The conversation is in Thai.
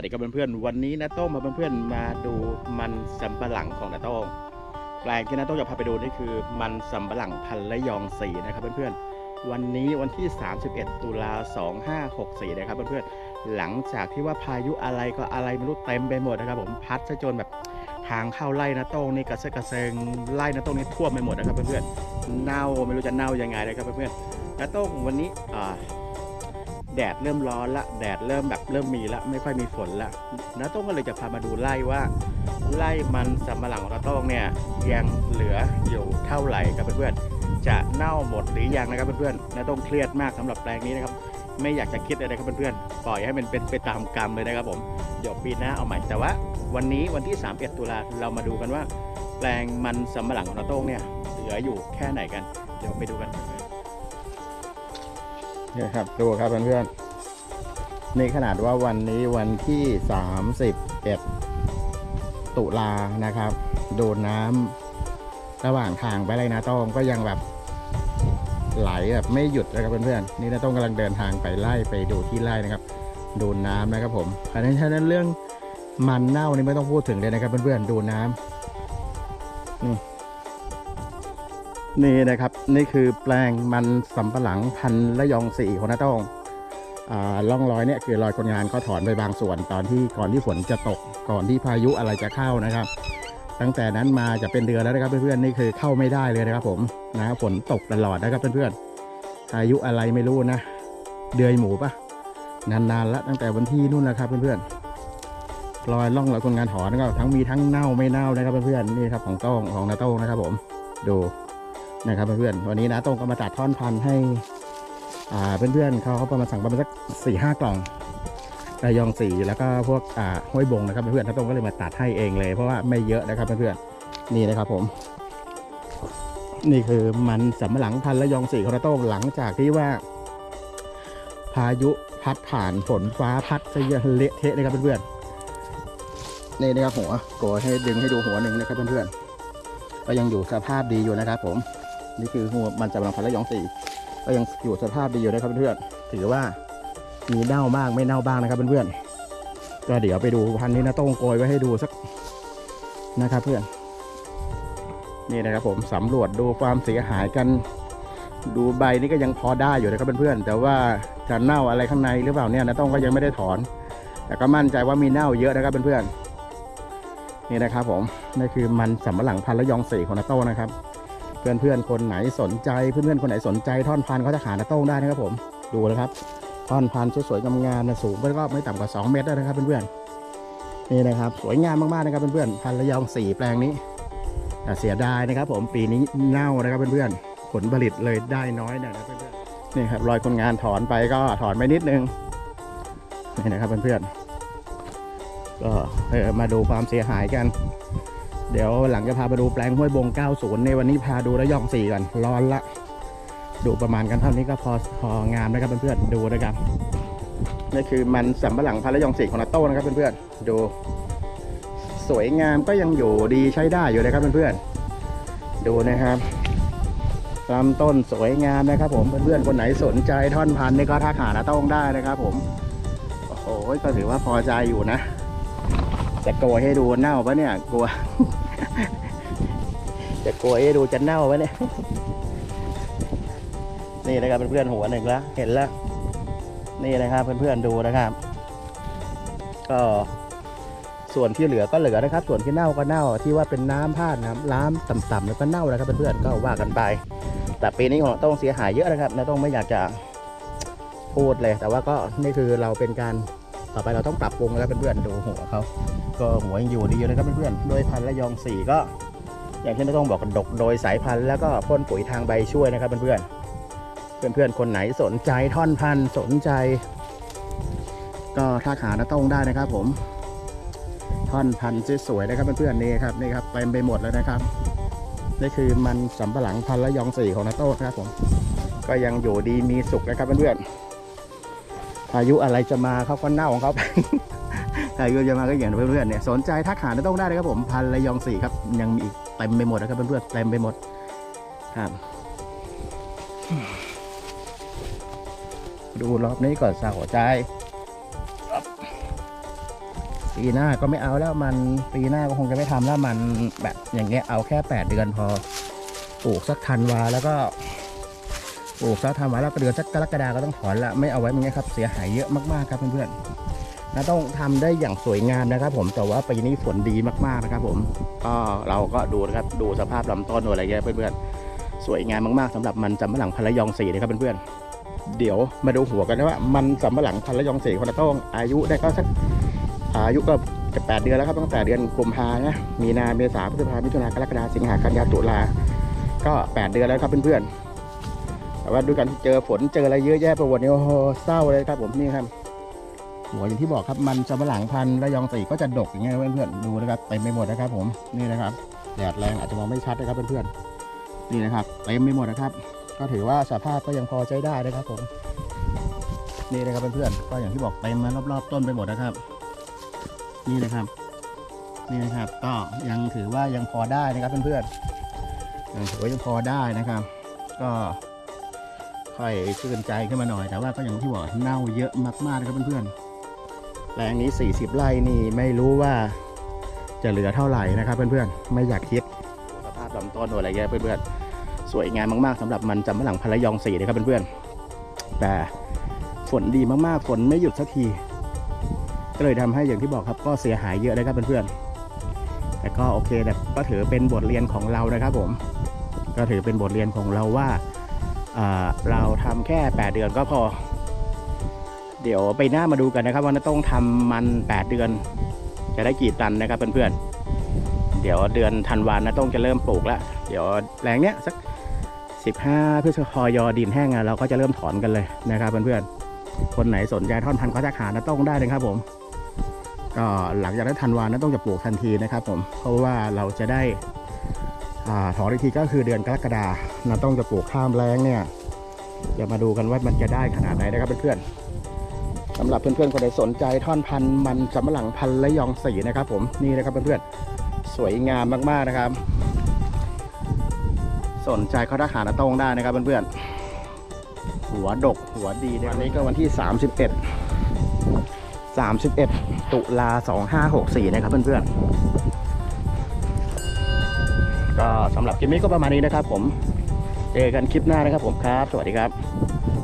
วัสดีครับเพื่อนๆวันนี้นะโต้งมาเพื่อนๆมาดูมันสำปะหลังของนาโต้งแปลงที่นาโต้งจะพาไปดูนี่คือมันสำปะหลังพันธุ์ระยองสีนะครับเพื่อนๆวันนี้วันที่ 31 ตุลา2564นะครับเพื่อนๆหลังจากที่ว่าพายุอะไรก็อะไรไม่รู้เต็มไปหมดนะครับผมพัดซะจนแบบทางเข้าไล่นาโต้งนี่กระเซาะกระเซิงไล่นาโต้งนี่ท่วมไปหมดนะครับเพื่อนๆเน่าไม่รู้จะเน่ายังไงนะครับเพื่อนๆนาโต้งวันนี้อ่า แดดเริ่มร้อนละแดดเริ่มแบบเริ่มมีละไม่ค่อยมีฝนละน้าต้องก็เลยจะพามาดูไล่ว่า ไล่มันสำปะหลังของน้าต้องเนี่ยยังเหลืออยู่เท่าไหร่ครับเพื่อนๆจะเน่าหมดหรือยังนะครับเพื่อนๆน้าต้องเครียดมากสำหรับแปลงนี้นะครับไม่อยากจะคิดเลยนะครับเพื่อนๆปล่อยให้มันเป็นไปตามกรรมเลยนะครับผมเดี๋ยวปีหน้าเอาใหม่แต่ว่าวันนี้วันที่ 31 ตุลาเรามาดูกันว่า แปลงมันสำปะหลังของน้าต้องเนี่ยเหลืออยู่แค่ไหนกัน เดี๋ยวไปดูกัน นี่ครับดูครับเพื่อนๆนี่ขนาดว่าวันนี้วันที่ 31 ตุลานะครับ โดนน้ำระหว่างทางไปไรนาต้องก็ยังแบบไหลแบบไม่หยุดนะครับเพื่อนๆนี่นาต้องกำลังเดินทางไปไล่ไปดูที่ไล่นะครับ โดนน้ำนะครับผมเพราะฉะนั้นฉะนั้นเรื่องมันเน่านี่ไม่ต้องพูดถึงเลยนะครับเพื่อนๆดูน้ำนี่ นี่นะครับนี่คือแปลงมันสำปะหลังพันธุ์ระยองสี่ของน้าต้องอ่าล่องรอยเนี่ยคือรอยคนงานเขาถอนไปบางส่วนตอนที่ก่อนที่ฝนจะตกก่อนที่พายุอะไรจะเข้านะครับ ตั้งแต่นั้นมาจะเป็นเดือนแล้วนะครับเพื่อนๆนี่คือเข้าไม่ได้เลยนะครับ ผมนะฝนตกตลอดนะครับเพื่อนๆพายุอะไรไม่รู้นะ เดือยหมูปะนานๆแล้วตั้งแต่วันที่นู่นนะครับเพื่อนๆรอยล่องรอยคนงานถอนก็ทั้งมีทั้งเน่าไม่เน่านะครับเพื่อนๆนี่ครับของโต้งของนาโต้งนะครับ ผมดู นะครับเพื่อนๆวันนี้นะตรงก็มาจัดท่อนพันให้อ่าเพื่อนๆเขาเขาประมาณสั่งประมาณสักสี่ห้ากล่องระยองสีแล้วก็พวกอ่าห้วยบงนะครับเพื่อนๆนะตรงก็เลยมาตัดให้เองเลย เพราะว่าไม่เยอะนะครับเพื่อนๆนี่นะครับผม นี่คือมันสำปะหลังพันระยองสีของนาต้งหลังจากที่ว่า พายุพัดผ่านฝนฟ้าพัดซะเยเละเทะเลยครับเพื่อนๆนี่นะครับหัวโกยให้ดึงให้ดูหัวหนึ่งนะครับเพื่อนๆก็ยังอยู่สภาพดีอยู่นะครับผม นี่คือหัวมันสำปะหลังพันธุ์ระยองสีก็ยังอยู่สภาพดีอยู่นะครับเพื่อนๆถือว่ามีเน่าบ้างไม่เน่าบ้างนะครับเพื่อนๆก็เดี๋ยวไปดูพันธุ์นี้นะต้องโกยไว้ให้ดูสักนะครับเพื่อนนี่นะครับผมสำรวจดูความเสียหายกัน ดูใบนี่ก็ยังพอได้อยู่นะครับเพื่อนๆแต่ว่าจะเน่าอะไรข้างในหรือเปล่าเนี่ยนะต้องก็ยังไม่ได้ถอน แต่ก็มั่นใจว่ามีเน่าเยอะนะครับเพื่อนๆนี่นะครับผมนี่คือมันสำปะหลังพันธุ์ระยองสีของนาโต้นะครับ เพื่อนเพื่อนๆคนไหนสนใจเพื่อนเพื่อนๆคนไหนสนใจท่อนพันเขาจะหานาโต้งได้นะครับผมดูนะครับท่อนพันสวยๆงามๆนสูงก็ไม่ต่ำกว่า 2 เมตรได้นะครับเพื่อนๆนี่นะครับ สวยงามมากๆนะครับเพื่อนๆพันระยองสีแปลงนี้แต่เสียดายนะครับ ผมปีนี้เน่านะครับเพื่อนๆผลผลิตเลยได้น้อยนะเพื่อนๆนี่ครับรอยคนงานถอนไปก็ถอนไปนิดนึงนี่นะครับเพื่อนๆก็มาดูความเสียหายกัน เดี๋ยวหลังจะพาไปดูแปลงห้วยบง 90 ในวันนี้พาดูระยองสี่ก่อนร้อนละ ดูประมาณกันเท่านี้ก็พอพองามนะครับเพื่อนๆดูนะครับนี่คือมันสำปะหลังพันระยองสี่ของนาโต้นะครับเพื่อนๆดู สวยงามก็ยังอยู่ดีใช้ได้อยู่นะครับเพื่อนๆดูนะครับลำต้นสวยงามนะครับผมเพื่อนๆคนไหนสนใจท่อนพันนี่ก็ทักหานาโต้งได้นะครับ ผมโอ้โหก็ถือว่าพอใจอยู่นะ จะโกยให้ดูเน่าปะเนี่ยกลัว จะโกยให้ดูจะเน่าปะเนี่ยนี่นะครับเพื่อนๆหัวหนึ่งแล้วเห็นแล้วนี่นะครับเพื่อนๆดูนะครับ ก็ส่วนที่เหลือก็เหลือนะครับ ส่วนที่เน่าก็เน่าที่ว่าเป็นน้ำพาดน้ำล้ำต่ำๆแล้วก็เน่านะครับเพื่อนๆก็ว่ากันไป แต่ปีนี้ของต้องเสียหายเยอะนะครับนะต้องไม่อยากจะพูดเลย แต่ว่าก็นี่คือเราเป็นการ ต่อไปเราต้องปรับปรุงแล้วเพื่อนๆดูหัวเขาก็หัวยังอยู่ดีอยู่นะครับเพื่อนๆโดยพันธุ์ระยองสีก็ อย่างที่น้าต้องบอกกันดกโดยสายพันธุ์แล้วก็พ่นปุ๋ยทางใบช่วยนะครับเพื่อนๆเพื่อนๆคนไหนสนใจท่อนพันธุ์สนใจ ก็ทักหาน้าต้องได้นะครับ ผมท่อนพันธุ์สวยๆนะครับเพื่อนๆนี่ครับนี่ครับเต็มไปหมดแล้วนะครับนี่คือมันสำปะหลังพันธุ์ระยองสีของนาโต้นะครับผมก็ยังอยู่ดีมีสุขนะครับเพื่อนๆ พายุอะไรจะมาเขาก็เน่าของเขาใครก็จะมาก็อย่างเพื่อนๆเนี่ยสนใจทักหาต้องได้นะครับผมพันระยองสี่ครับ ยังมีอีกเต็มไปหมดนะครับเพื่อนๆเต็มไปหมดครับดูรอบนี้ก่อนสาวหัวใจปีหน้าก็ไม่เอาแล้วมันปีหน้าก็คงจะไม่ทำแล้วมันแบบอย่างเงี้ยเอาแค่ 8 เดือนพอปลูกสักธันวาแล้วก็ ปลูกสักธันวาแล้วก็เดือนสักกรกฎาก็ต้องถอนละไม่เอาไว้มันเงี้ครับเสียหายเยอะมากๆครับเพื่อนๆนะต้องทำได้อย่างสวยงามนะครับ ผมแต่ว่าปีนี้ฝนดีมากๆนะครับ ผมก็เราก็ดูนะครับดูสภาพลำต้นอะไรเงี้ยเพื่อนๆสวยงามมากๆสำหรับมันจำปะหลังพละยองสีนะครับเพื่อนๆเดี๋ยวมาดูหัวกันนะว่า มันสำปะหลังพันละยองสีคนละต้องอายุได้ก็สักอายุก็จะแปดเดือนแล้วครับตั้งแต่เดือนกุมภานะมีนาเมษาพฤษภามิถุนากรกฎาสิงหากันยาตุลาก็แปดเดือนแล้วครับเพื่อนๆ แต่ว่าด้วยกันเจอฝนเจออะไรเยอะแยะไปหมดเนี่ยโอ้โหเศร้าเลยครับผมนี่ครับหัวอย่างที่บอกครับมันสำปะหลังพันระยองสีก็จะดกอย่างเงี้ยเพื่อนๆดูนะครับเต็มไปหมดนะครับผมนี่นะครับแดดแรงอาจจะมองไม่ชัดนะครับเพื่อนๆนี่นะครับเต็มไปหมดนะครับ ก็ถือว่าสภาพก็ยังพอใช้ได้นะครับผมนี่นะครับเพื่อนๆก็อย่างที่บอกเต็มมารอบๆต้นไปหมดนะครับ นี่นะครับ นี่นะครับก็ยังถือว่ายังพอได้นะครับเพื่อนๆยังถือว่ายังพอได้นะครับ ก็ ค่อยชื่นใจขึ้นมาหน่อย แต่ว่าก็อย่างที่บอกเน่าเยอะมากๆนะครับเพื่อนๆแปลงนี้ 40 ไร่นี่ไม่รู้ว่าจะเหลือเท่าไหร่นะครับเพื่อนๆไม่อยากคิดสภาพลำต้นอะไรเงี้ยเพื่อนๆสวยงามมากๆสำหรับมันจำปะหลังพละยองสีนะครับเพื่อนๆแต่ฝนดีมากๆฝนไม่หยุดสักทีก็เลยทำให้อย่างที่บอกครับก็เสียหายเยอะนะครับเพื่อนๆแต่ก็โอเคแต่ก็ถือเป็นบทเรียนของเรานะครับผม ก็ถือเป็นบทเรียนของเราว่า เราทำแค่ 8 เดือนก็พอ เดี๋ยวไปหน้ามาดูกันนะครับ ว่านาต้องทำมัน 8 เดือน จะได้กี่ตันนะครับเพื่อนๆเดี๋ยวเดือนธันวาคมนะต้องจะเริ่มปลูกแล้วเดี๋ยวแปลงเนี้ยสัก 15พฤษภาคมยอดินแห้งอะเราก็จะเริ่มถอนกันเลยนะครับเพื่อนๆคนไหนสนใจท่อนพันธุ์ก็จะหานะต้องได้นะครับผมก็หลังจากนั้นธันวานะต้องจะปลูกทันทีนะครับผมเพราะว่าเราจะได้ ถอนอีกทีก็คือเดือนกรกฎานะต้องจะปลูกข้ามแรงเนี่ยเดี๋ยวมาดูกันว่ามันจะได้ขนาดไหนนะครับเพื่อนๆสำหรับเพื่อนๆคนใดสนใจท่อนพันมันสำหลังพันและยองสีนะครับ ผมนี่นะครับเพื่อนๆสวยงามมากๆนะครับ สนใจเขาทักหานะต้งได้นะครับเพื่อนๆหัวดกหัวดีวันนี้ก็วันที่ 31 31 ตุลา2564 นะครับเพื่อนๆ ก็สำหรับคลิปนี้ก็ประมาณนี้นะครับผม เจอกันคลิปหน้านะครับผมครับ สวัสดีครับ